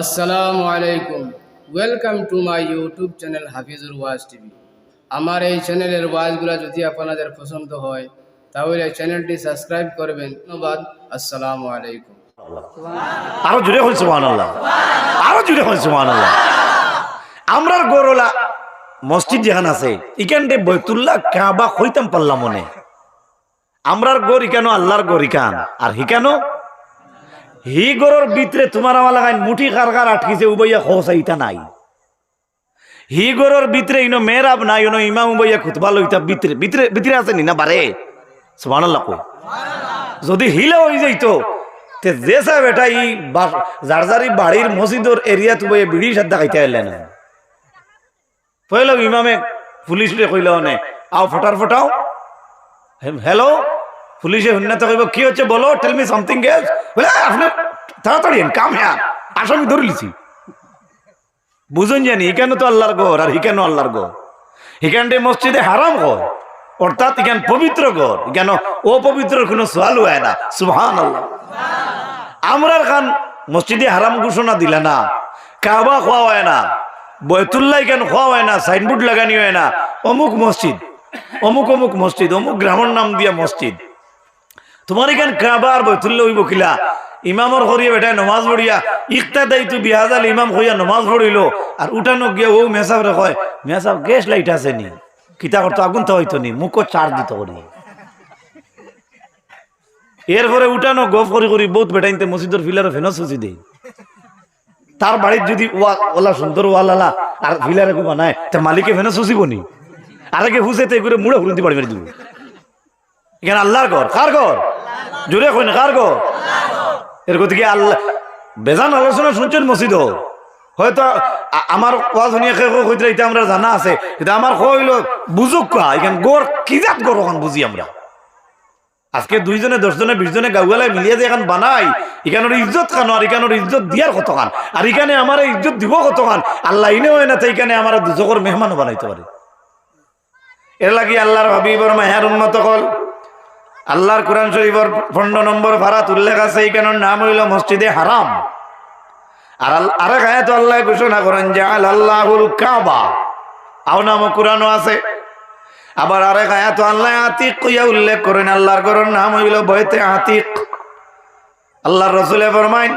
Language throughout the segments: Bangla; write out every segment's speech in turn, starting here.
আসসালামু আলাইকুম welcome to my YouTube channel Hafizur Waz TV আমার এই চ্যানেলের ওয়াজগুলো যদি আপনাদের পছন্দ হয়, তাহলে চ্যানেলটি সাবস্ক্রাইব করবেন। ধন্যবাদ। আসসালামু আলাইকুম আরও জুড়ে হয়েছে মহান আল্লাহ আরও জুড়ে হয়েছে মহান আল্লাহ আমরার গরলা মসজিদ যেখানে আছে ইখানটে বৈতুল্লাহ কাবা হইতাম পারলাম মনে। আমরার গর ইকানো আল্লাহর গর ইকান আর হিকানো হি গরর ভিতরে তোমার আমার লাগাই মুঠি কারকার আটকিছে উবাইয়া খোসা নাই। হি গরর ভিতরে ইনো মেরাব নাই, ইনো ইমাম উবাইয়া খুতবা লইতা ভিতরে ভিতরে ভিতরে আছে নি না বারে সুবহানাল্লাহ কই যদি হিলা হয়ে যাইতো, তে যে সাহেব এটা ই ই বাড়ির মসজিদর এরিয়া তুমি বিড়ি সাদ্দা খাইতে আইলে না। পয়লা ইমামে পুলিশ কইল নে আও ফটার ফটাও। হ্যালো পুলিশে উন্নত কইব, কি হচ্ছে বলো? টেল মি সামথিং এলস বলে আপনি তাড়াতাড়ি কাম হ্যাঁ আসামি ধরে লিছি বুঝুন জানি ইকেন তো আল্লাহর ঘর, আর হিকেন আল্লাহর ঘর। হিকানটে মসজিদে হারাম ঘর, অর্থাৎ ইখান পবিত্র ঘর কেন ও পবিত্র কোনো সোয়াল হয় না সুহান আল্লাহ আমরার খান মসজিদে হারাম ঘোষণা দিলে না, কাবা খোয়া হয় না, বয়তুল্লাহ কেন খোয়া হয় না, সাইনবোর্ড লাগানি হয় না, অমুক মসজিদ, অমুক অমুক মসজিদ, অমুক গ্রামের নাম দিয়া মসজিদ। তোমার এখান কাবা আর বৈতুল্য হইব কিলা ইমামর হরিয়া বেটা নমাজ পড়িয়া ইকতা দায়িত্ব বিহাজাল ইমাম হইয়া নমাজ পড়িল আর উঠানো গিয়া ও মেসাব রে কয় মেসাব গ্যাস লাইট আছে নি? কিতা করতো আগুন তো হইতো নি মুখ চার দিত করি এরপরে উঠানো গফ করি করি বহুত বেটাইতে মসজিদের ফিলার ফেনো সুচি দেই। তার বাড়ির যদি ওয়া- ওলা সুন্দর ওয়ালালা আর ফিলারে কো বানায় তা মালিকে ফেনো সুচিব নি আরেকে হুসে তে করে মুড়ে হুরন্তি বাড়ি মেরে দিব। এখানে আল্লাহর ঘর কার ঘর জোরে কই না কার ঘর এর গতিকে আল্লাহ? বেজান আলোচনা শুনছেন মসজিদ? হয়তো আমার ওয়াজ শুনিয়ে কইতে এটা আমরা জানা আছে, কিন্তু আমার কইল বুঝুক কা? এখানে গোর কি জাত গোর ওখান বুঝি আমরা? আজকে দুইজনে, দশজনে, বিশজনে গাউগালায় মিলিয়ে যে এখন বানাই, এখানোর ইজ্জত খানো আর এখানোর ইজ্জত দিয়ার কত খান আর এখানে আমার ইজ্জত দিব কত খান আল্লাহ ইনে হয় না তো এখানে আমার দুজকর মেহমানও বানাইতে পারে। এর লাগি আল্লাহর হাবিবর মায়ার উন্নত কল। আল্লাহর কোরআন শরীফর পনেরো নম্বর ভাড়াত উল্লেখ আছে এইখানের নাম হইল মসজিদে হারাম। আর আরেক আয়াত আল্লাহ ঘোষণা করেন যে আল আল্লাহুল কাবা। আও নাম কোরআনও আছে। আবার আরেক আয়াত আল্লাহ আতিক কইয়া উল্লেখ করেন, আল্লাহর ঘরের নাম হইল বইতে আতিক। আল্লাহর রসুলে ফরমাইন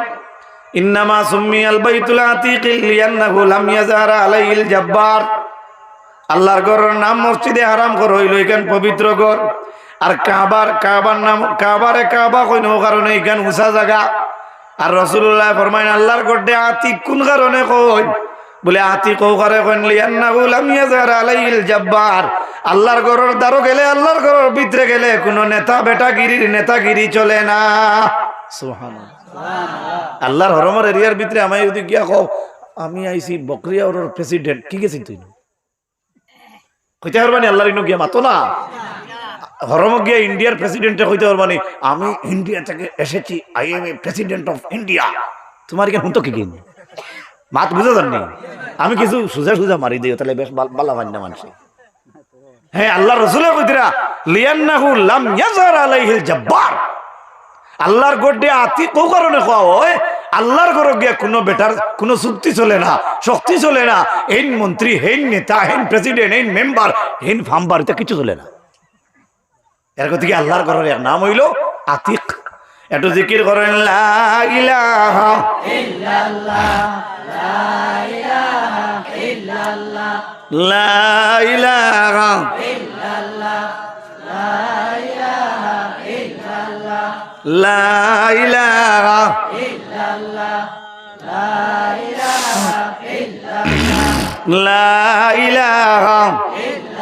ইন্নামা সুম্মি আল বাইতুল আতিক লিয়ান্নাহু লাম ইয়াজারা আলাইহিল জাব্বার। আল্লাহর ঘরের নাম মসজিদে হারাম কর হইল, এখান পবিত্র ঘর। আর কাবার কাবার নাম, কাবারে কাবা কইন কারণে এখান উঁচা জায়গা আর রসুল্লাহ ফরমাইন, আল্লাহর গড্ডে আতি কোন কারণে কই? বলে আতি কৌ করে কইন, লিয়ান্নাহু লাম ইয়াজারা আলাইহিল জাব্বার। আল্লাহর ঘরের দ্বারও গেলে, আল্লাহর ঘরের ভিতরে গেলে কোনো নেতা বেটাগিরির নেতাগিরি চলে না। সুবহানাল্লাহ। আল্লাহর হরমর এরিয়ার ভিতরে আমি যদি গিয়া কও, আমি আইছি বকরিয়া ওর প্রেসিডেন্ট কি গেছিস তুই? কইতে পারবানি আল্লাহর ইনো গিয়া মাতো না? হরম গিয়া ইন্ডিয়ার প্রেসিডেন্টে কইতে পারবানি আমি ইন্ডিয়া থেকে এসেছি I am a president of India তোমার কেন কি কিন? মাত বুঝে আমি কিছু সুজা সুজা মারি দিও, তাহলে বেশ ভালো মান্য মানুষ হ্যাঁ আল্লাহ রসুলের কইতরা লিয়ান্নাহু লাম ইয়াজার আলাইহিল আল্লাহর আতি কো কারণে খাওয়া হয় আল্লাহর ঘর গিয়া কোনো বেটার, কোনো চুক্তি চলে না, শক্তি চলে না। হেন মন্ত্রী, হেন নেতা, হেন প্রেসিডেন্ট হেন মেম্বার হেন ফাম্বার, এটা কিছু চলে না। এর গতিকে আল্লাহর ঘরের এক নাম হইল আতিক। একটু জিকির করেন লা ইলাহা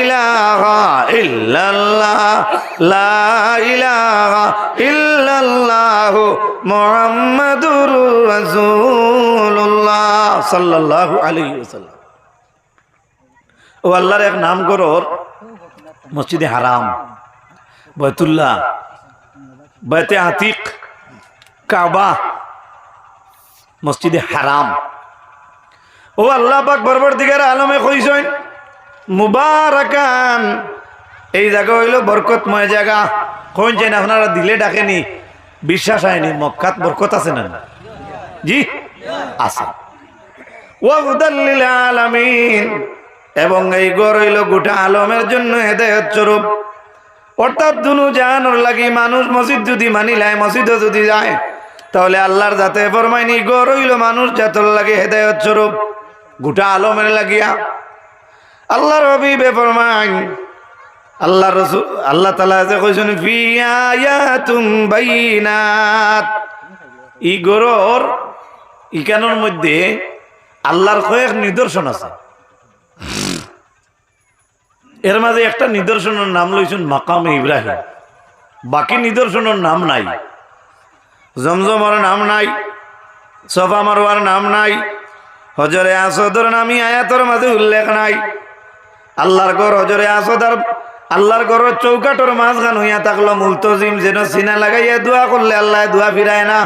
ইলাহা ইল্লাল্লাহ, লা ইলাহা ইল্লাল্লাহ মুহাম্মাদুর রাসূলুল্লাহ সাল্লাল্লাহু আলাইহি ওয়াসাল্লাম। ও আল্লাহর এক নাম করর মসজিদে হারাম বয়তুল্লাহ বয়তে আতিক, কাবা মসজিদে হারাম। ও আল্লাহ পাক বরবর দিকের আলমে কইসেন মুবারাকান। এই জায়গা হইল বরকতময় জায়গা। কোন চেন আপনারা দিলে ডাকেনি? বিশ্বাস হয়নি, মক্কাত বরকত আছে না জি? আছে। ওয়াহুদাল্লিল আলামিন। এবং এই গড় হইল গোটা আলমের জন্য হেদায়ত স্বরূপ। অর্থাৎ দুনু জাহানোর লাগি মানুষ মসজিদ যদি মানিলায় মসজিদও যদি যায়, তাহলে আল্লাহর যাতে ফরমাইনি গড় হইল মানুষ জাতর লাগে হেদায়ত স্বরূপ। গোটা আলমের লাগিয়া। আল্লাহর হবিবে ফরমাইন আল্লাহ রসুল, আল্লাহ তালা যে কইছেন বাইনাত। ই গরর ইকানোর মধ্যে আল্লাহর কয়েক নিদর্শন আছে। এর মাঝে একটা নিদর্শনের নাম লইছেন মাকামে ইব্রাহিম। বাকি নিদর্শনের নাম নাই। জমজমর নাম নাই। সফা মারোয়ার নাম নাই। হজরে আসদর নামি আয়াতর মাঝে উল্লেখ নাই। আল্লাহর ঘর হজরে আসদ আর আল্লাহর ঘরের চৌকাটোর মাঝখান হইয়া থাকল মুলতজিম, যেন সিনা লাগাইয়া দোয়া করলে আল্লাহ দোয়া ফিরায় না।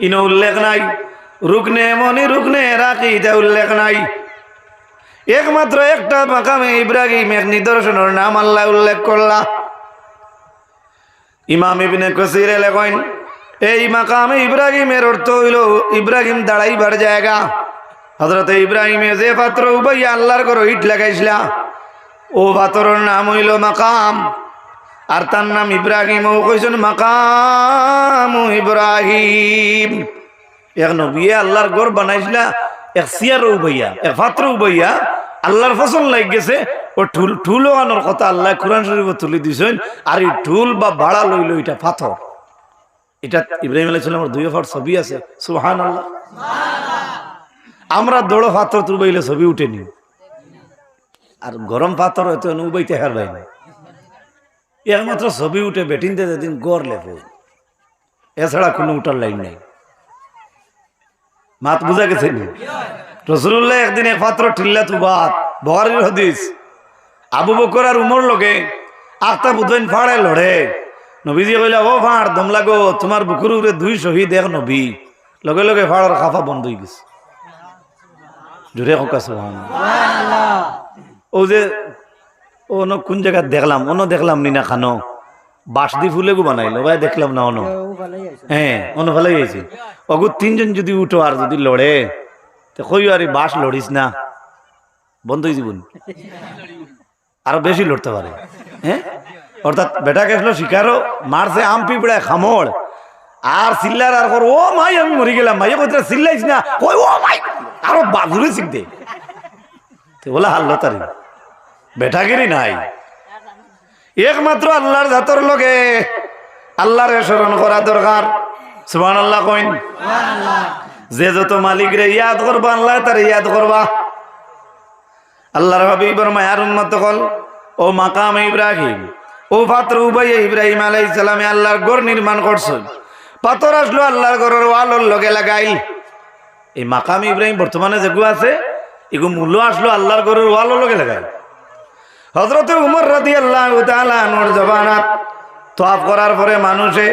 ইনো উল্লেখ নাই। রুকনে মনি রুকনে রাখি, এটা উল্লেখ নাই। একমাত্র একটা মাকামে ইব্রাহিম এক নিদর্শনের নাম আল্লাহ উল্লেখ করলা। ইমাম ইবনে কসির লেখেন এই মাকামে ইব্রাহিমের অর্থ হইল, ইব্রাহিম দাঁড়াইবার জায়গা। হজরত ইব্রাহিমে যে পাত্র উবাইয়া আল্লাহর ঘর ইট লাগাইছিলা, ও পাত্রর নাম হইল মাকাম। আর তার নাম ইব্রাহিম ও কইছেন মাকাম ইব্রাহিম। এক নবিয়ে আল্লাহর ঘর বানাইছিলা, এক সিয়ার উবাইয়া, এক পাত্র উবাইয়া আল্লাহর ফসল লাগ গেছে। ও ঠুল ঠুল আনোর কথা আল্লাহ কোরআন শরীফ তুলে দিছেন, আর এই ঠুল বা বাড়া লইল এটা পাথর। এটা ইব্রাহিম আলাইসালামের দুই ফট ছবি আছে সুহান আল্লাহ আমরা দৌড়ো পাথর তুলবাইলে ছবি উঠে উঠেনি আর গরম পাথর হয়তো উবাইতে হারবাই না। একমাত্র ছবি উঠে বেটিনতে যেদিন গড় লেপে। এছাড়া কোনো উঠার লাইন নাই। মাত বুঝা গেছে নি? রসুল্লাহ একদিন এক পাত্র ঠিল্লা তু বাত বহারির হদিস। আবু বকর আর উমর লগে আখতা বুধবেন ফাড়ে লড়ে। নবীজি কইলা, ও ফাড় দম লাগো তোমার বুকুর উপরে দুই শহীদ, এক নবী। লগে লগে ফাড়ার খাফা বন্ধ হয়ে গেছে। জোরে হকা ও যে অন্য কোন জায়গা দেখলাম অন্য দেখলাম নিনা খানো খানো। বাসদি ফুলে গো বানাইলো, ভাই দেখলাম না অন্য হ্যাঁ অন্য ভালোই হয়েছে। অগু তিনজন যদি উঠো আর যদি লড়ে, তো কই আর বাস লড়িস না? বন্ধ হয়ে জীবন। আরও বেশি লড়তে পারে। হ্যাঁ অর্থাৎ বেটা গেছিল শিকারও মারছে আম পিঁপড়ায় খামড়। আর চিল্লার আর ও মাই, আমি মরি গেলাম, মাই কইতে চিল্লাইস না। ওই ও মাই আরও বাজুরে শিখতে বলে হাল্লো তারি। বেটাগিরি নাই। একমাত্র আল্লাহর জাতর লগে আল্লাহর স্মরণ করা দরকার। সুবহান আল্লাহ কইন। যে যত মালিক রে ইয়াদ করবা, আল্লাহ তার ইয়াদ করবা। আল্লাহর হাবিবর মায়ার উন্মত কল। ও মাকাম ইব্রাহিম, ও পাত্র উবাই ইব্রাহিম আলাইহিস সালামে আল্লাহর ঘর নির্মাণ করছেন পাথর আসলো আল্লাহর ঘরের ওয়ালর লগে লাগাইল। এই মাকাম ইব্রাহিম বর্তমানে যেগুলো আছে এগুলো মূল্য আসলো আল্লাহর ঘরের ওয়ালর লগে লাগাইল হজরত উমর রাদি আল্লাহ জবানাত তোয়াফ করার পরে মানুষে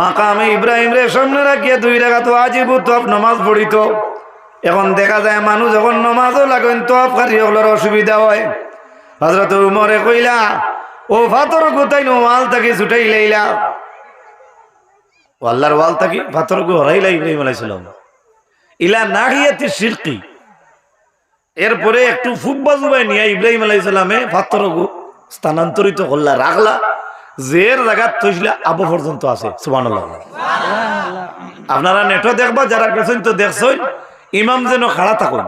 মাকামে ইব্রাহিম রে সামনে রাখিয়ে দুই রেখা তো আজিবু তোয়াফ নমাজ পড়িত। এখন দেখা যায় মানুষ যখন নমাজও লাগেন তোয়াফ কারি ওগুলোর অসুবিধা হয়। হজরত উমরে কইলা, ও ফাতর গোতাই ওয়াল থাকি? ছুটাই লাইলা ও আল্লাহর ওয়াল থাকি, ফাতর গো হরাইলা ইব্রাহিম আলাইসালাম ইলা নাহিয়াতি শিরকি এরপরে একটু ফুটবা জুবাই নিয়ে ইব্রাহিম আলাই সালামে পাথর স্থানান্তরিত করলা, রাখলা, জের জায়গা থইছিলা, আবু পর্যন্ত আছে সুবান আপনারা নেটও দেখবা, যারা গেছেন তো দেখছেন ইমাম যেন খাড়া থাকুন।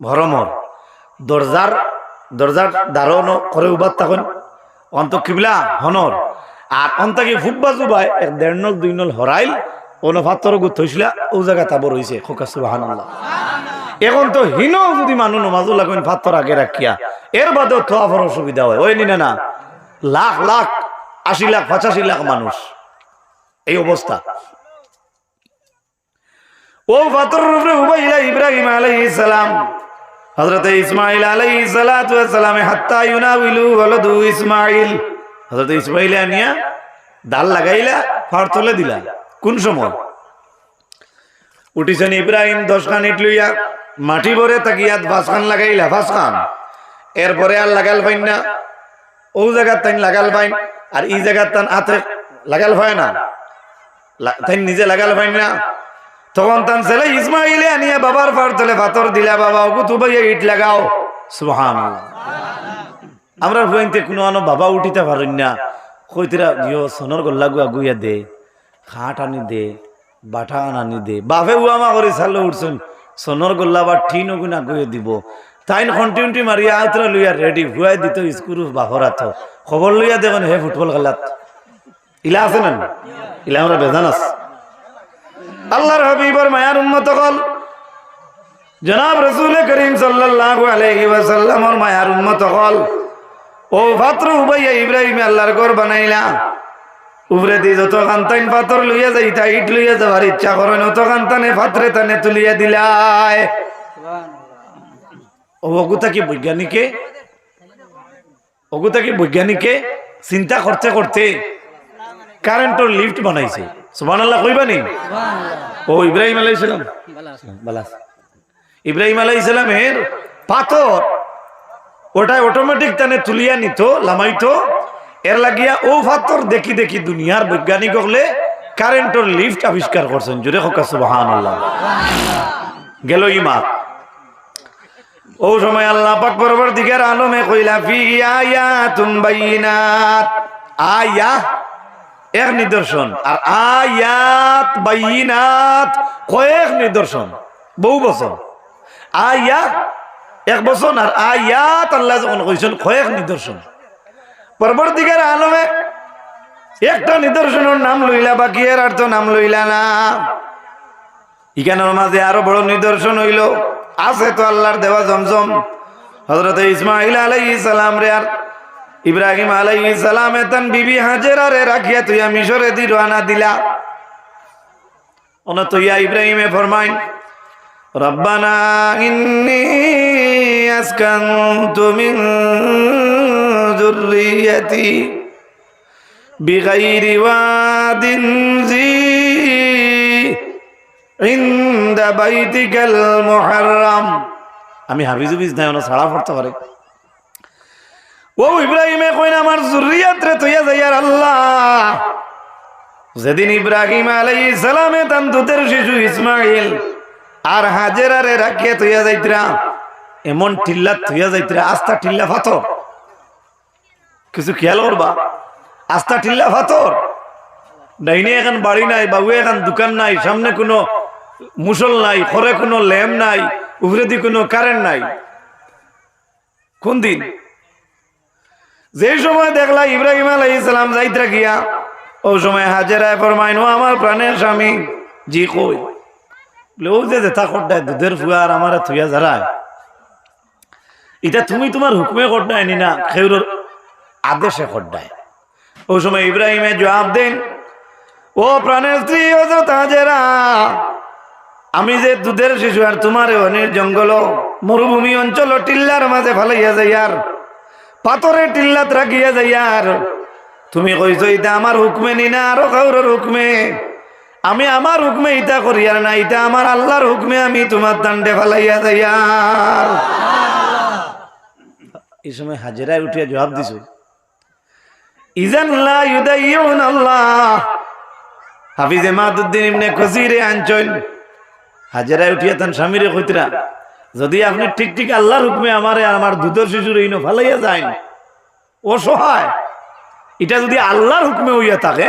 ভরমর, দরজার দরজার দারণ করে উবাদ থাকুন। অন্ত কিবলা, হনর। আর অন্তাকে ফুটবা জুবাই, এক দেড় নল দুই নল হরাইল অন পাথর গুত থইছিলা, ও জায়গা তাবর হয়েছে খোকা সুবাহান এখন তো হীন যদি মানুষ নমাজুল লাগুন ফাত্তর আগে রাখিয়া, এর বাদেও আবার অসুবিধা হয়, ওই নিনে না, লাখ লাখ, আশি লাখ, পঁচাশি লাখ মানুষ, এই অবস্থা। ও ফাতর ইব্রাহিম লাগাইলা, ফাড় দিলা। কোন সময়? উঠিছেন ইব্রাহিম, দশ খান ইট লইয়া, মাটি ভরে তাকিয়াত ফাঁস খান লাগাইলা ফাঁস খান। এরপরে আর লাগাল পাইন না। ও জায়গার তাই লাগাল পাইন, আর এই জায়গার তান হাতে লাগাল হয় না। তাই নিজে লাগাল পাইন না। তখন তান ছেলে ইসমাইলে আনিয়া বাবার ফার তলে পাথর দিলা, বাবা, ওগু তুবাইয়া ইট লাগাও। সুবহান আমরা হুয়াইতে কোনো আনো বাবা উঠিতে পারেন না। কইতিরা ইয়ো সোনর গল্লা গু আগুইয়া দে। খাট আনি দে, বাটা আনি দে। বাপে উয়ামা করে চালো উঠছেন সোনর গোল্লা বা ঠিন গুণ আগুইয়া দিব। তাইন কন্টিনিউটি মারিয়া আউতরা লইয়া রেডি হুয়াই দিত স্কুল বাহরাত খবর লইয়া দেখুন হে ফুটবল খেলাত। ইলা আছে না ইলা আমরা বেজান আছে। আল্লাহর হাবিবর মায়ার উন্মত কল। জনাব রসুল করিম সাল্লাল্লাহু আলাইহি ওয়াসাল্লামর মায়ার উন্মত কল। ও পাত্র উবাইয়া ইব্রাহিম আল্লাহর ঘর বানাইলা। উপরে দিয়ে যত কান্তাইন পাথর লইয়া যাইতা ইট লইয়া যাওয়ার ইচ্ছা করেন অত কান্তানে তানে তুলিয়া দিলায়। ও অগুতা কি বৈজ্ঞানিকে? অগুতা কি বৈজ্ঞানিকে? চিন্তা করতে করতে কারেন্টর লিফট বানাইছে। সুবহানাল্লাহ কইবা নি? ও ইব্রাহিম আলাইহিস সালাম। ইব্রাহিম আলাইহিস সালামের পাথর ওটা অটোমেটিক তানে তুলিয়া নিত লামাইতো। এর লাগিয়া ও পাথর দেখি দেখি দুনিয়ার বৈজ্ঞানিক হলে কারেন্টর লিফট আবিষ্কার করছেন জোরে হোক সুবহানাল্লাহ। গেল ইমা ও সময় আল্লাহ পাক বরাবর দিকের আলমে কইলা ফি আয়াতুম বাইনাত। আয়া এক নিদর্শন আর আয়াত বাইনাত, কয়েক নিদর্শন বহু বছর আয়া এক বছর আর আয়াত আল্লাহ যখন কইছেন কয়েক নিদর্শন পরবর্তীকার আলমে একটা নিদর্শনের নাম লইলা, বাকি এর আর তো নাম লইলা না। ইখানের মাঝে আরও বড় নিদর্শন হইল। আছে তো আল্লাহর দেওয়া জমজম। হজরত ইসমাইল আলাই সালাম রে আর ইব্রাহিম আলাই সালাম এতন বিবি হাজেরা রে রাখিয়া তুইয়া মিশরে দি রানা দিলা। ওনা তুইয়া ইব্রাহিমে ফরমাইন, রব্বানা ইন্নি আসকানতু মিন যুররিয়াতি বিগাইরি ওয়াদিন জি। ইন্দা বাইতিকাল মুহাররাম। আমি হাবিজুবিজ নাই ওনা ছাড়া পড়তে পারে। ও ইব্রাহিমে কইন, আমার জুরিয়াত রে তুইয়া যাইয়ার আল্লাহ। যেদিন ইব্রাহিম আলাইহিস সালামে তান দুধের শিশু ইসমাইল আর হাজেরারে রাখিয়া তুইয়া যাইতরা, এমন টিল্লা তুইয়া যাইতরা আস্তা টিল্লা ফাতর কিছু খেয়াল করবা আস্তা টিল্লা ফাতর ডাইনে এখন বাড়ি নাই, বাবু এখন দোকান নাই, সামনে কোনো মুসল নাই ঘরে কোনো ল্যাম্প নাই উপরে কোনো কারেন্ট নাই। কোন দিন যে সময় দেখলা ইব্রাহিম আলাই ইসলাম যাইত্রা গিয়া ও সময় হাজেরায় ফরমাইন ও আমার প্রাণের স্বামী জি কই ও যে যেথা খড্ডায় দুধের ফুয়ার আমার থুয়া যারায় এটা তুমি তোমার হুকুমে খড্ডায় নি না খেউর আদেশে খড্ডায় ও সময় ইব্রাহিমে জবাব দেন ও প্রাণের স্ত্রী হাজেরা আমি যে দুধের শিশু আর তোমার অনেক জঙ্গল মরুভূমি অঞ্চল টিল্লার মাঝে ফালাইয়া যাইয়ার পাথরে টিল্লাত রাখিয়া যাইয়ার তুমি কইছো এটা আমার হুকমে নি না আরও কাউরের হুকমে। আমি আমার হুকমে ইটা করিয়ার না এটা আমার আল্লাহর হুকমে আমি তোমার দান্ডে ফালাইয়া যাইয়ার। এই সময় হাজেরায় উঠিয়া জবাব দিছো ইজান লা ইউদাইয়ুন আল্লাহ যদি আপনি ঠিক ঠিক আল্লাহর হুকমে আমারে আমার দুধের শিশুর ইনো ফালাইয়া যান অসহায়, এটা যদি আল্লাহর হুকমে হইয়া থাকে,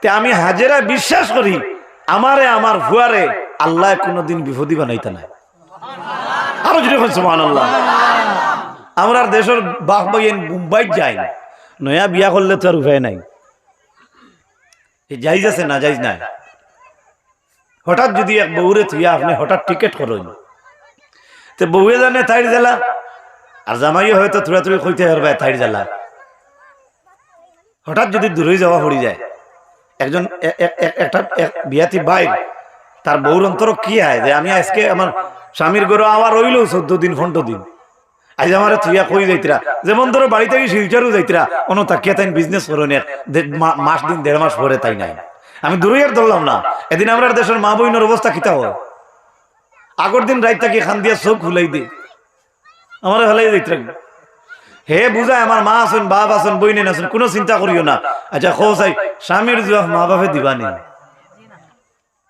তে আমি হাজেরা বিশ্বাস করি, আমারে, আমার ভুয়ারে আল্লাহ কোনোদিন বিপদী বানাইতে নাই। আরও যদি আল্লাহ আমরা দেশের বাপ বাইন মুম্বাই যাই নয়া বিয়া করলে তো আর উপায় নাই। যাইজ আছে, না যাইজ নাই। হঠাৎ যদি এক বউরে থুইয়া আপনি হঠাৎ টিকেট করেন। তো বউয়ে জানে তাইর জ্বালা, আর জামাইও হয়তো থুড়া থুড়ি কইতে পারবে তাইর জ্বালা। হঠাৎ যদি দূরে যাওয়া পড়ি যায়, একজন একটা, এক বিয়াতি বাইর তার বউর অন্তর কি হয় যে আমি আজকে আমার স্বামীর ঘরে আবার রইল চোদ্দ দিন পনেরো দিন। আজ আমার থুইয়া কই যাইতরা। যেমন ধরো বাড়ি থেকে শিলচারও যাইতরা অন্য তাকিয়া তাই বিজনেস করো নে মাস দিন, দেড় মাস পরে তাই নাই। আমি দূরে আর ধরলাম না। এদিন আমরা দেশের মা বইনের অবস্থা কিতা হয় আগর দিন রাত তাকে খান দিয়া চোখ খুলাই দে। আমার হেলাই যাইতরা। হে বুঝায় আমার মা আছেন, বাপ আছেন বই নেন আছেন, কোনো চিন্তা করিও না। আচ্ছা খো চাই স্বামীর জোয়া মা বাপে দিবা নি?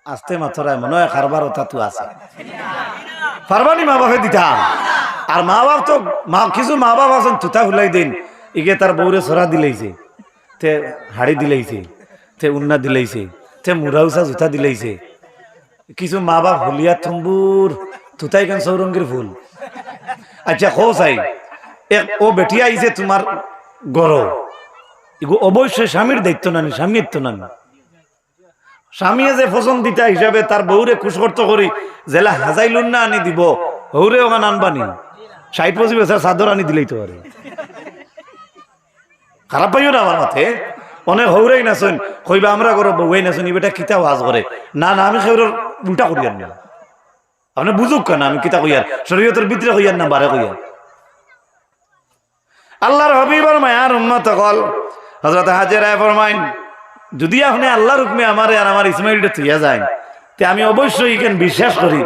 আস্তে মাথরায় মনে হয় খারবার তাতু আছে। পারবানি মা বাপে দিতা। আর মা বাপ তো মা কিছু মা বাপ আছেন, তুতা হুলাই দিন। ইগে তার বউরে সরা দিলাইছে তে হাড়ি দিলাইছে তে উন্না দিলাইছে তে মুরাউসা জুতা দিলাইছে কিছু মা বাপ হুলিয়া থম্বুর তুতাই কেন সৌরঙ্গের ফুল? আচ্ছা খো চাই এক ও বেটি আইছে তোমার গর এগো অবশ্যই স্বামীর দায়িত্ব নানি স্বামীর দায়িত্ব নানি। স্বামী যে পছন্দিতা হিসাবে তার বউরে খুশ করতে করি, জেলা হাজাইলুন না আনি দিব, বউরে ওখানে আনবানি ষাট পঁচিশ বছর চাদর আনি দিলেই তো পারে। খারাপ পাইও না আমার মাথে অনেক হৌরাই নাচন, কইবা আমরা করো বউয়াই নাচন বেটা কিতা ওয়াজ করে? না না, আমি সেগুলোর উল্টা করি আর না আপনি বুঝুক কেন আমি কিতা কইয়ার শরীয়তের ভিতরে কইয়ার না বারে কইয়ার আল্লাহর হবিবর মায়ার উম্মত কল হজরত হাজেরায় ফরমাইন যদি আপনি আল্লাহর হুকমে আমারে আর আমার ইসমাইলটা থইয়া যায় তে আমি অবশ্যই এখানে বিশ্বাস করি,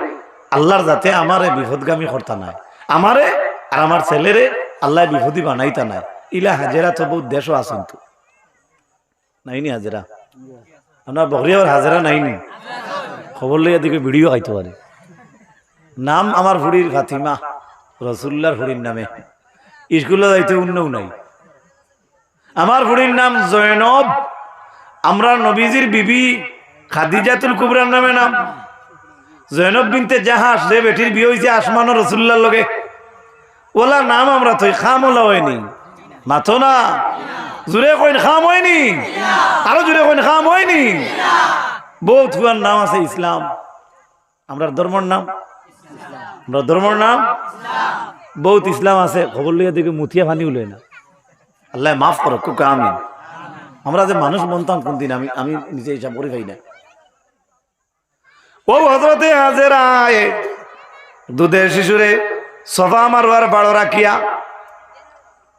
আল্লাহর যাতে আমারে বিপদগামী করতা নাই। আমারে আর আমার ছেলেরে আল্লাহ বিপদী বানাইতা নাই। ইলা হাজেরা তো বহুত দেশও আছেন তো? নাইনি হাজেরা? আপনার বকরিয়ার হাজেরা নাইনি? খবর লইয়া দিকে ভিডিও খাইতে পারে। নাম আমার ফুড়ির ফাতিমা রসুল্লার ফুড়ির নামে। স্কুলে যাইতে উন্নও নাই। আমার বুড়ির নাম জয়নব আমরা নবীজির বিবি খাদিজাতুল কুবরার নামে নাম। জয়নব বিনতে জাহাজ যে বেটির বিয়ে হয়েছে আসমান রসুল্লার লগে। ওলা নাম আমরা তো খাম ওলা হয়নি। মাথো না। জুড়ে কইন খাম হয়নি। আরও জুড়ে কইন খাম হয়নি। বহুত হুয়ার নাম আছে ইসলাম। আমরা ধর্মর নাম। আমরা ধর্মর নাম। বহুত ইসলাম আছে। খবর লইয়া দেখে মুথিয়া ফানি উলে না। আল্লাহ মাফ করো, কুকা আমি আমরা যে মানুষ মনতাম কোন দিন আমি আমি নিজে হিসাব করে খাই না। ও হজরতে হাজেরায় দুধের শিশুরে সফা মারোয়ার বাড়ো রাখিয়া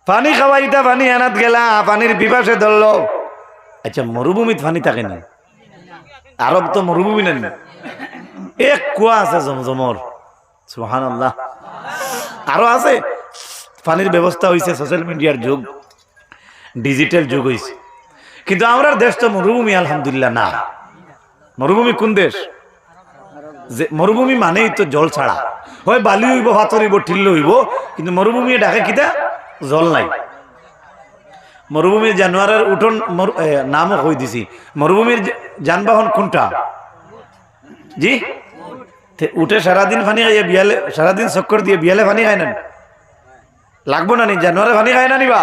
পানি খাওয়াইতা পানি আনাত গেলা পানির বিপাশে ধরল। আচ্ছা মরুভূমিত পানি থাকে না? আরব তো মরুভূমি নেন এক কুয়া আছে জমজমর। সুহান আল্লাহ আরও আছে? পানির ব্যবস্থা হয়েছে সোশ্যাল মিডিয়ার যুগ। ডিজিটাল যুগ হয়েছে কিন্তু আমরা দেশ তো মরুভূমি, আলহামদুলিল্লাহ, না। মরুভূমি কোন দেশ? যে মরুভূমি মানেই তো জল ছাড়া। হয় বালি হইব হাতর হইব ঠিল্ল হইব, কিন্তু মরুভূমি ডাকে কিতা? জল নাই। মরুভূমির জানোয়ারের উঠন নামও কই দিছি। মরুভূমির যানবাহন কোনটা? জি? উঠে সারাদিন পানি খাইয়া বিয়ালে, সারাদিন চক্কর দিয়ে বিয়ালে পানি খায় না লাগবো না নি? জানুয়ারে পানি খায় না নিবা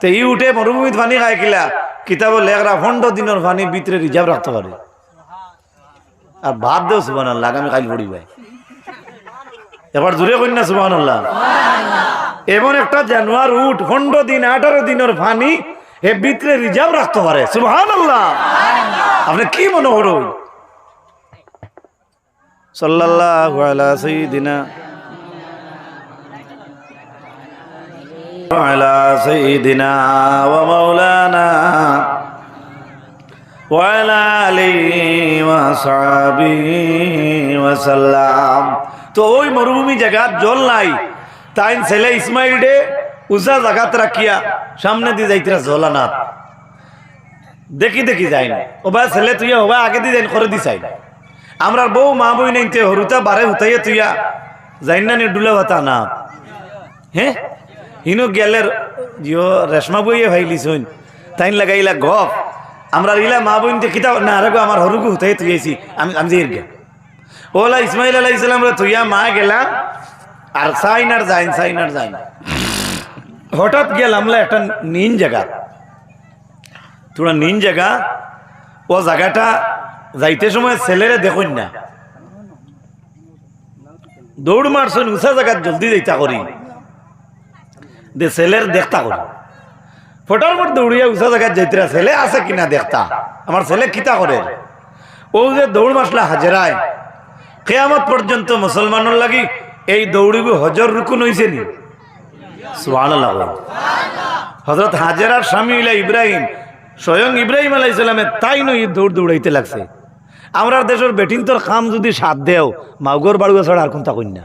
তে ই উঠে মরুভূমিত পানি খায় কিলা? কিতাব লেখরা পনেরো দিনের পানি ভিতরে রিজার্ভ রাখতে পারে। আর ভাত দেও সুবান আল্লাহ আগামী কাল পড়ি ভাই। এবার কই না সুবান আল্লাহ এমন একটা জানুয়ার উঠ পনেরো দিন, আঠারো দিনের পানি এ ভিতরে রিজার্ভ রাখতে পারে। সুবহান আল্লাহ আপনি কি মনে সাল্লাল্লাহু আলা সাইয়্যিদিনা وعلى سيدنا ومولانا وعلى آله وصحبه وسلم তো ওই মরুভূমি জায়গাত জল নাই তাই ছেলে ইসমাইল ডে উজা জাগাত রাখিয়া সামনে দিয়ে যাইতরা জলানাথ দেখি দেখি যাই না ওবা ছেলে তুই ওবা আগে দিয়ে যাই করে দি চাই আমরা বউ মা বই নাইতে হরুতা বারে হুতাইয়া তুইয়া যাই না নি ডুলে ভাতা না হ্যাঁ হিনো গেলের জিও রেশমা বইয়ে ভাইলি হইন তাইন লাগাইলা গপ আমরা ইলা মা বইন কিতা না আরে আমার হরুকু হুতাই তুইছি আমি আমি যে গে। ওলা ইসমাইল আলাহ ইসলাম রে তুইয়া মা গেলা আর সাইন আর যাইন সাইন আর যাইন হঠাৎ গেলাম একটা নিন জায়গা তোরা নিন জায়গা ও জায়গাটা যাইতে সময় ছেলেরে দেখুন না। দৌড় মারছেন উঁচা জায়গাত জলদি যাইতা করি দে ছেলের দেখতা করি। ফটার পর দৌড়িয়া উঁচা জায়গায় যাইতরা, ছেলে আছে কিনা দেখতা? আমার ছেলে কিতা করে? ও যে দৌড় মাসলা হাজেরায়। কেয়ামত পর্যন্ত মুসলমানের লাগি এই দৌড়িব হজর রুকুন হইছে নি? হজরত হাজেরার স্বামী হইলা ইব্রাহিম, স্বয়ং ইব্রাহিম আলাই ইসলামের তাই নই দৌড় দৌড়াইতে লাগছে। আমরা দেশের বেটিং তোর কাম যদি সাথ দেও মাউগর বাড়ুয়া ছাড়া আর কোনটা কন্যা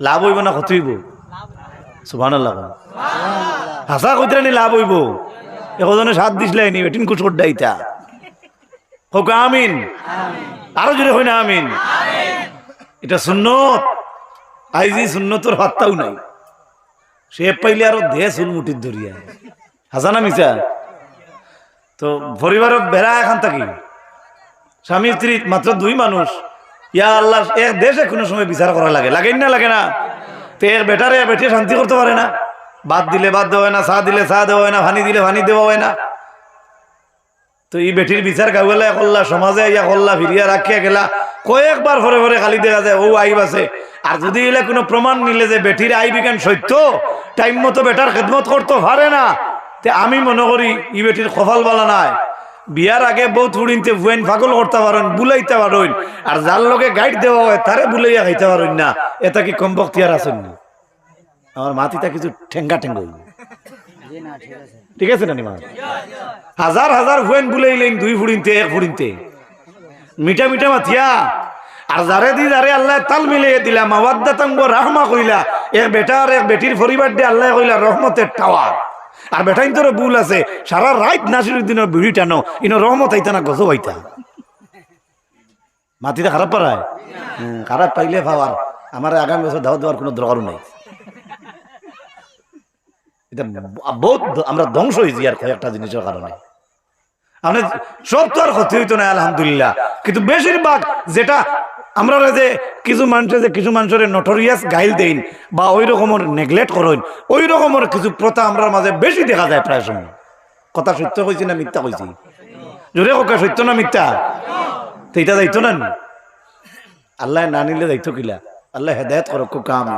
লাভ হইব না ক্ষতি হইব? সুবান হাসা কইতে নি লাভ হইব? একজনে সাত দিসলে নি এটিন কুচকট দাইতা হোক আমিন। আরও জোরে হই না, আমিন। এটা সুন্নত। আইজি সুন্নতর হত্যাও নাই। সে পাইলে আরও দে চুল মুটির ধরিয়া হাসানা মিছা? তো পরিবারের বেড়া এখান থাকি। স্বামী স্ত্রী মাত্র দুই মানুষ। ইয়া আল্লাহ এক দেশে কোনো সময় বিচার করা লাগে লাগে না লাগে না। তো এক বেটারে বেটে শান্তি করতে পারে না। বাদ দিলে বাদ দেওয়া হয় না চা দিলে চা দেওয়া হয় না ভানি দিলে ভানি দেওয়া হয় না। তো এই বেটির বিচার গাওয়ালা করলা সমাজে ইয়া করলা ফিরিয়া রাখিয়া গেলা। কয়েকবার ভরে ভরে খালি দেখা যায়, ও আইব আছে। আর যদি এলে কোনো প্রমাণ নিলে যে বেটির আই বিজ্ঞান সত্য, টাইম মতো বেটার খেদমত করতে পারে না। তে আমি মনে করি, ই বেটির কপাল বালা নাই। বিয়ার আগে বউ থুড়িনতে ভুয়াইন ফাগল করতে পারেন, বুলাইতে পারেন, আর যার লগে গাইড দেওয়া হয় তারে বুলাইয়া খাইতে পারেন না। এটা কি কম বক্তিয়ার আছেন? না আমার মাতিটা কিছু ঠেঙ্গা ঠেঙ্গা ঠিক আছে না নিমা হাজার হাজার ভুয়েন বুলাইলেন দুই ফুড়িনতে এক ফুড়িনতে মিঠা মিঠা মাথিয়া আর যারে দি যারে আল্লাহ তাল মিলিয়ে দিলা, মাওয়াদ্দাতাঙ্গ রাহমা কইলা, এক বেটা আর এক বেটির পরিবার দিয়ে আল্লাহ কইলা, রহমতের টাওয়ার। আর বেটাইন তোর ভুল আছে। সারা রাত নাসির দিনের বিড়ি টানো, ইনো রহমত আইতা না গজব আইতা? মাটিতে খারাপ পারায়? খারাপ পাইলে পাওয়ার আমার আগামী বছর দাওয়া দেওয়ার কোনো দরকারও নাই। বহুত আমরা ধ্বংস হয়েছি আর কয়েকটা জিনিসের কারণে। আমরা সব তো আর ক্ষতি হইতো না, আলহামদুলিল্লাহ। কিন্তু বেশিরভাগ যেটা আমরা যে কিছু মানুষের যে কিছু মানুষের নটোরিয়াস গাইল দেন বা ওই রকমের নেগলেক্ট করেন, ওই রকমের কিছু প্রথা আমরা মাঝে বেশি দেখা যায় প্রায় সময়। কথা সত্য কইছি না মিথ্যা কইছি জোরে কোকা সত্য না মিথ্যা? তো এটা না আল্লাহ না নিলে যাইতো কিলা? আল্লাহ হেদায়ত করো কোকা কাম।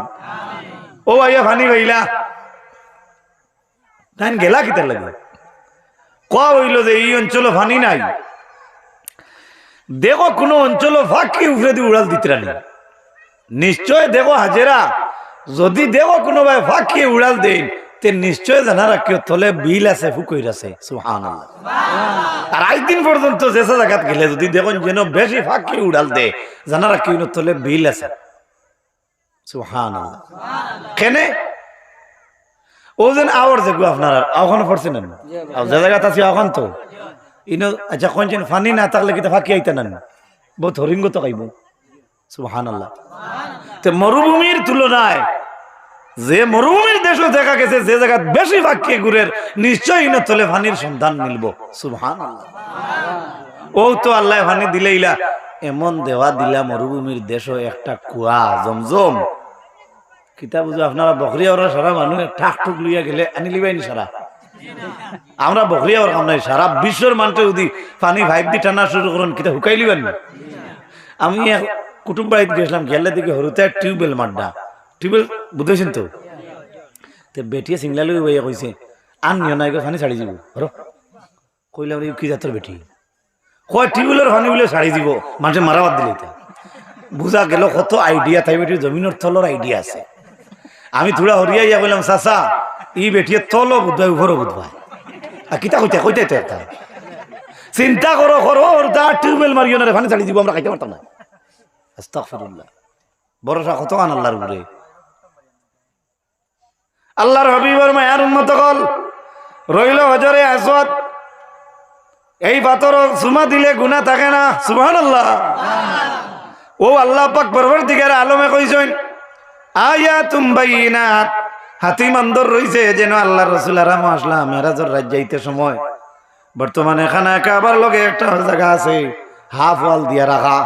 ও আইয়া ভানি ভাইলা। তাই গেলা কিতার লাগে? কোয়া হইল যে এই অঞ্চল ভানি নাই। দেখো কোন অঞ্চল ফাঁকি উফরে দিয়ে উড়াল দিতে রানি। নিশ্চয় দেখো হাজেরা যদি দেখো কোনো ভাই ফাঁকি উড়াল দেন তে নিশ্চয় জানা রাখিও তলে বিল আছে ফুকইর আছে। সুবহানাল্লাহ। আর দিন পর্যন্ত যেসা জায়গাত গেলে যদি দেখুন যেন বেশি ফাঁকি উড়াল দে জানা রাখিও তলে বিল আছে। সুবহানাল্লাহ। কেনে? ও যেন আওয়ার দেখব আপনারা ওখানে পড়ছে না? যে জায়গাত আছে ওখান তো? ইনো আচ্ছা ফানি না থাকলে কিন্তু ফাঁকি আইতে না? হরিঙ্গ তো খাইব সুহান আল্লাহ মরুভূমির তুলনায় যে মরুভূমির দেশও দেখা গেছে, যে জায়গা বেশি ফাঁকি গুড়ের নিশ্চয় ইনো তলে ফানির সন্ধান মিলবো। সুহান আল্লাহ ও তো আল্লাহ ফানি দিলেইলা। এমন দেওয়া দিলা মরুভূমির দেশও একটা কুয়া, জমজম। কিতা বুঝো আপনারা বকরিয়া সারা মানুষ ঠাক ঠুক লইয়া গেলে আনি লিবাইনি সারা। আমরা বকরিয়া ওর কাম নাই, সারা বিশ্বের মানুষ যদি পানি ভাইব দি টানা শুরু করুন, কিতা হুকাই লিবেন না? আমি কুটুম বাড়িতে গেছিলাম, গেলে দিকে হরুতে টিউবওয়েল মাড্ডা। টিউবওয়েল বুঝেছেন তো? তে বেটিয়ে সিংলা লই বইয়া কইছে আন নিও না পানি ছাড়ি দিব। হর কইলাম রে কি জাতের বেটি? কয় টিউবওয়েলের পানি বলে ছাড়ি দিব। মানুষে মারাবাদ দিলে এটা বুঝা গেল কত আইডিয়া তাই বেটির জমিনের তলর আইডিয়া আছে। আমি থোড়া হরিয়া ইয়া বললাম চাচা ই বেটিয়ে তল বুধবাই উপরও বুধবাই আর কিতা কইতে কইতে তো চিন্তা করো করো দা টিউবওয়েল মারিও না পানি ছাড়ি দিব, আমরা খাইতে পারতাম না। আস্তাগফিরুল্লাহ আল্লাহর উপরে আল্লাহর মায়ার উন্মত কল রইল হজরে আসত এই পাথর সুমা দিলে গুণা থাকে না, সুবহানাল্লাহ। ও আল্লাহ পাক পরবর্তীকার আলমে কইছেন আয়া তুমবাইনা হাতি মান্দর রইছে, যেন আল্লাহ রসুল আরাম আসলাম, মেরাজর রাজ যাইতে সময়। বর্তমানে এখানে একা আবার লগে একটা জায়গা আছে, হাফ ওয়াল দিয়া রাখা।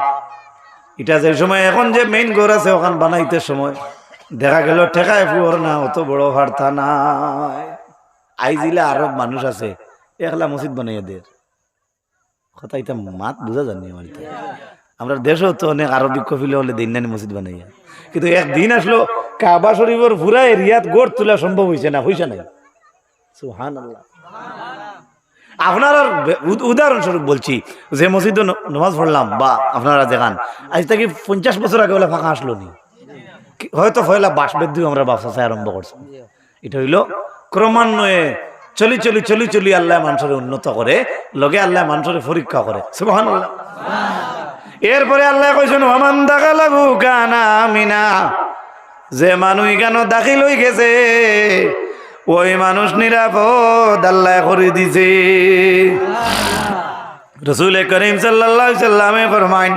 এটা যে সময় এখন যে মেইন ঘর আছে, ওখান বানাইতে সময়। দেখা গেল ঠেকায় ফুয়ার না, অত বড় ভার্তা নাই। আইজিলা আরও মানুষ আছে, একলা মসজিদ বানাইয়া দের কথা এটা মাত বুঝা জানি আমার। আমরা দেশও তো অনেক আরবি কফিলে হলে দিনানি মসজিদ বানাইয়া। কিন্তু একদিন আসলো কাবা শরীফের পুরা এরিয়াত গড় তোলা সম্ভব হয়েছে না হয়েছে নাই সুহান আল্লাহ উদাহরণস্বরূপ বলছি, যে মসজিদে ন- নামাজ পড়লাম বা আপনারা দেখান, আজ থেকে পঞ্চাশ বছর আগে বলে ফাঁকা আসলো নি। হয়তো পয়লা বাস বেদ্যু আমরা ব্যবসা চাই আরম্ভ করছি। এটা হইল ক্রমান্বয়ে চলি চলি চলি চলি আল্লাহ মানুষের উন্নত করে, লগে আল্লাহ মানুষের পরীক্ষা করে। সুবহানাল্লাহ। এরপরে আল্লাহ কইছেন ওমান দেখা লাগু কানা মিনা। যে মানুষ কেন দাখিল হয়ে গেছে, ওই মানুষ নিরাপদ আল্লাহ করে দিছে। রসুল করিম সাল্লামে ফরমাইন,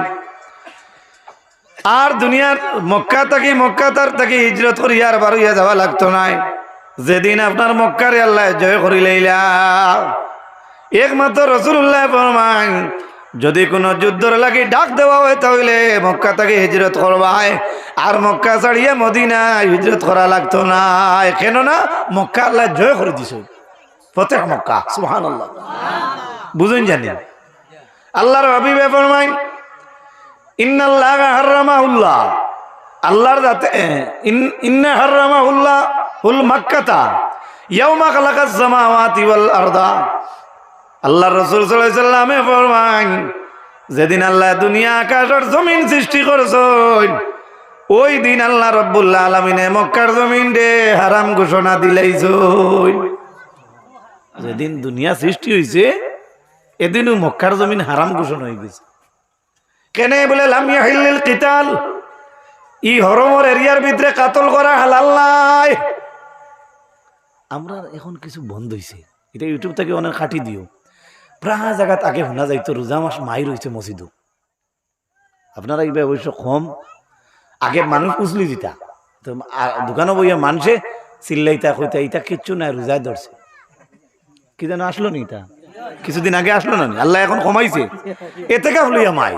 আর দুনিয়ার মক্কা থাকি মক্কা তার থাকি হিজরত করি আর বারুইয়া যাওয়া লাগতো নাই। যেদিন আপনার মক্কারে আল্লাহ জয় করি লইলা একমাত্র রসুল্লাহ ফরমাইন যদি কোনো যুদ্ধর লাগি ডাক দেওয়া হয় তাহলে মক্কা থেকে হিজরত করবাই আর মক্কা ছাড়িয়ে মদিনা হিজরত করা লাগতো না। কেন না মক্কা আল্লাহ জয় করে দিছে। প্রত্যেক মক্কা সুহান আল্লাহ বুঝুন জানি। আল্লাহর হাবিবে ফরমাইন ইন্নাল্লাহ হারামাহুল্লাহ। আল্লাহর দাতে ইন- ইন্না হারামাহুল্লাহ হুল মাক্কাতা। ইয়াউমা খালাকাস সামাওয়াতি ওয়াল আরদা। আল্লাহ রসুল সাল্লামে ফরমান যেদিন আল্লাহ দুনিয়া আকাশের জমিন সৃষ্টি করছেন ওই দিন আল্লাহ রব্বুল্লাহ আলমিনে মক্কার জমিন রে হারাম ঘোষণা দিলাইছই যেদিন দুনিয়া সৃষ্টি হয়েছে এদিনও মক্কার জমিন হারাম ঘোষণা হয়ে গেছে। কেনে বলে লামিয়া হিল্লিল কিতাল, ই হরমর এরিয়ার ভিতরে কাতল করা হালাল আমরা এখন কিছু বন্ধ হয়েছে এটা ইউটিউব থেকে অনেক কাটি দিও। প্রায় জায়গাত আগে শোনা যাইতো রোজা মাস মাই রয়েছে মসজিদও আপনারা এইবার অবশ্য কম আগে মানুষ উচলি দিতা তো দোকানে বইয়া মানুষে চিল্লাইতা কইতা ইটা কিচ্ছু নাই রোজায় ধরছে কি যেন আসলো নি এটা কিছুদিন আগে আসলো না আল্লাহ এখন কমাইছে। এতে কাপ লইয়া মাই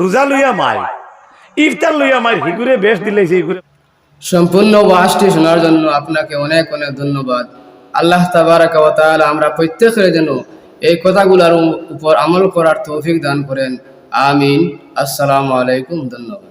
রোজা লইয়া মাই ইফতার লইয়া মাই হিগুরে বেশ দিলাইছে হিগুরে সম্পূর্ণ ওয়াজটি শোনার জন্য আপনাকে অনেক অনেক ধন্যবাদ। আল্লাহ তাবারাকা ওয়া তাআলা আমরা প্রত্যেকের যেন এই কথাগুলোর উপর আমল করার তৌফিক দান করেন। আমিন। আসসালামু আলাইকুম ধন্যবাদ।